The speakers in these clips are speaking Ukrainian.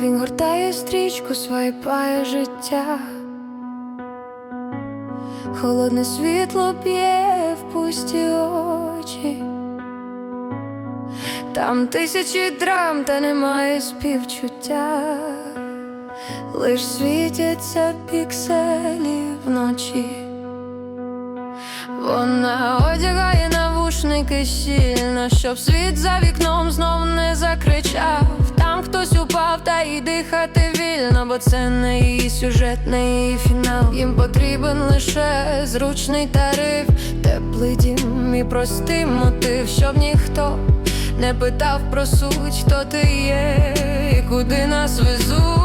Він гортає стрічку, свайпає життя. Холодне світло б'є в пусті очі. Там тисячі драм, та немає співчуття. Лиш світяться пікселі вночі. Вона одягає навушники щільно, щоб світ за вікном знов не закричав. Там хтось упав, та й дихати вільно, бо це не її сюжет, не її фінал. Їм потрібен лише зручний тариф, теплий дім і простий мотив, щоб ніхто не питав про суть, хто ти є і куди нас везуть.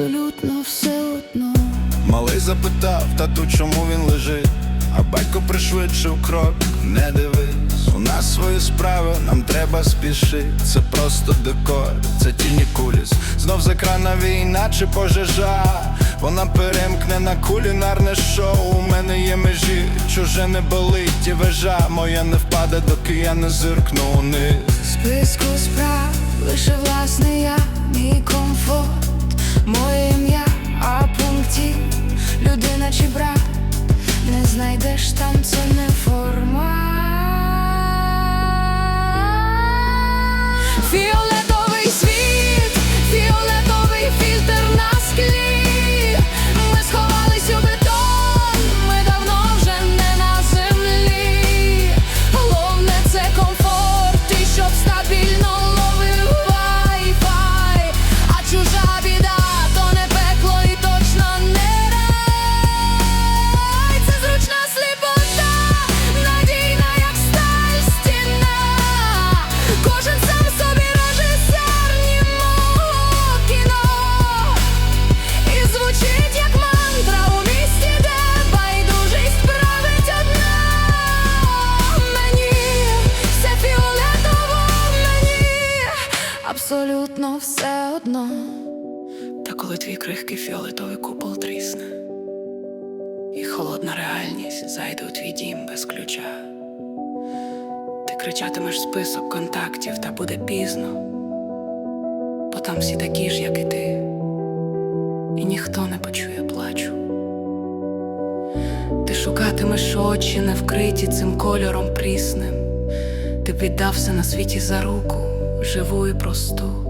Абсолютно все одно Малий запитав, тату, чому він лежить, а батько пришвидшив крок, не дивись, у нас свої справи, нам треба спішити. Це просто декор, це тіні куліс. Знов з екрана війна чи пожежа. Вона перемкне на кулінарне шоу. У мене є межі, чуже не болить, і вежа моя не впаде, доки я не зиркну униз. списку справ лише власне я, мій комфорт, знайдеш там це не формат. Абсолютно все одно. Та коли твій крихкий фіолетовий купол трісне, і холодна реальність зайде у твій дім без ключа, ти кричатимеш список контактів, та буде пізно, бо там всі такі ж, як і ти, і ніхто не почує плачу. Ти шукатимеш очі, не вкриті цим кольором прісним. Ти піддався на світі за руку, живу і просту